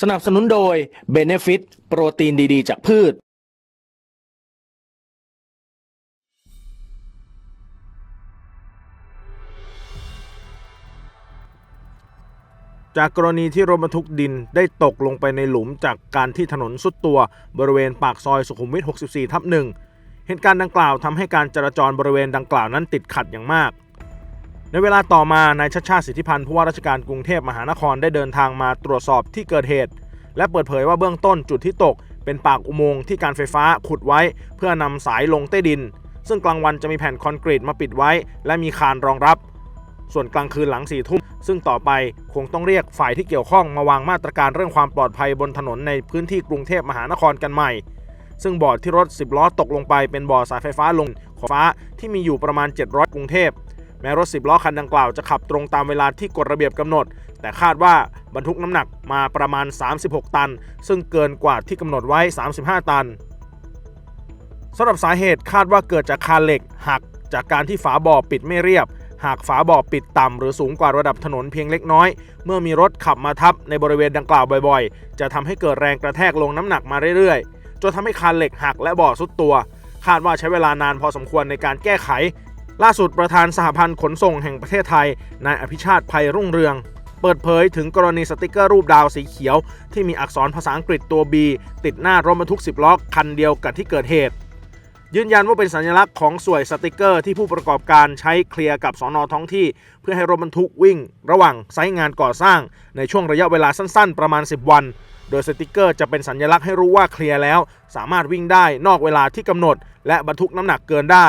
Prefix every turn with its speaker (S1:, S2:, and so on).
S1: สนับสนุนโดย Benefit โปรตีนดีๆ จากพืช
S2: จากกรณีที่รถบรรทุกดินได้ตกลงไปในหลุมจากการที่ถนนสุดตัวบริเวณปากซอยสุขุมวิท 64 ทับหนึ่งเหตุการณ์ดังกล่าวทำให้การจราจรบริเวณดังกล่าวนั้นติดขัดอย่างมาก ในเวลาต่อมานายชัชชาติสิทธิพันธ์ผู้ว่าราชการกรุงเทพมหานครได้เดินทางมาตรวจสอบที่เกิดเหตุ และเปิดเผยว่าเบื้องต้นจุดที่ตก เป็นปากอุโมงค์ที่การไฟฟ้าขุดไว้ เพื่อนำสายลงใต้ดิน ซึ่งกลางวันจะมีแผ่นคอนกรีตมาปิดไว้ และมีคานรองรับ ส่วนกลางคืนหลังสี่ทุ่มซึ่งต่อไปคงต้องเรียกฝ่ายที่เกี่ยวข้องมาวางมาตรการเรื่องความปลอดภัยบนถนนในพื้นที่กรุงเทพมหานครกันใหม่ ซึ่งบ่อที่รถ 10 ล้อตกลงไปเป็นบ่อสายไฟฟ้าลงของฟ้าที่มีอยู่ประมาณ 700 กรุงเทพ แม้รถ10ล้อคันดังกล่าวจะขับตรงตามเวลาที่กฎระเบียบกำหนด แต่คาดว่าบรรทุกน้ำหนักมาประมาณ 36 ตัน ซึ่งเกินกว่าที่กำหนดไว้ 35 ตันสำหรับสาเหตุคาดว่าเกิดจากคานเหล็กหักจากการที่ฝาบ่อปิดไม่เรียบ หากฝาบ่อปิดต่ำหรือสูงกว่าระดับถนนเพียงเล็กน้อย เมื่อมีรถขับมาทับในบริเวณดังกล่าวบ่อยๆ จะทำให้เกิดแรงกระแทกลงน้ำหนักมาเรื่อยๆ จนทำให้คานเหล็กหักและบ่อสุดตัว คาดว่าใช้เวลานานพอสมควรในการแก้ไข ล่าสุดประธานสหพันธ์ขนส่งแห่งประเทศไทย นายอภิชาติภัยรุ่งเรือง เปิดเผยถึงกรณีสติกเกอร์รูปดาวสีเขียว ที่มีอักษรภาษาอังกฤษตัว B ติดหน้ารถบรรทุก 10 ล้อคันเดียวกับที่เกิดเหตุ ยืนยันว่าเป็นสัญลักษณ์ของสวยสติกเกอร์ที่ผู้ประกอบการใช้เคลียร์กับสอนอท้องที่ เพื่อให้รถบรรทุกวิ่ง ระหว่างไซต์งานก่อสร้าง ในช่วงระยะเวลาสั้น ๆ ประมาณ 10 วันโดยสติกเกอร์จะเป็นสัญลักษณ์ให้รู้ว่าเคลียร์แล้ว สามารถวิ่งได้นอกเวลาที่กำหนด และบรรทุกน้ำหนักเกินได้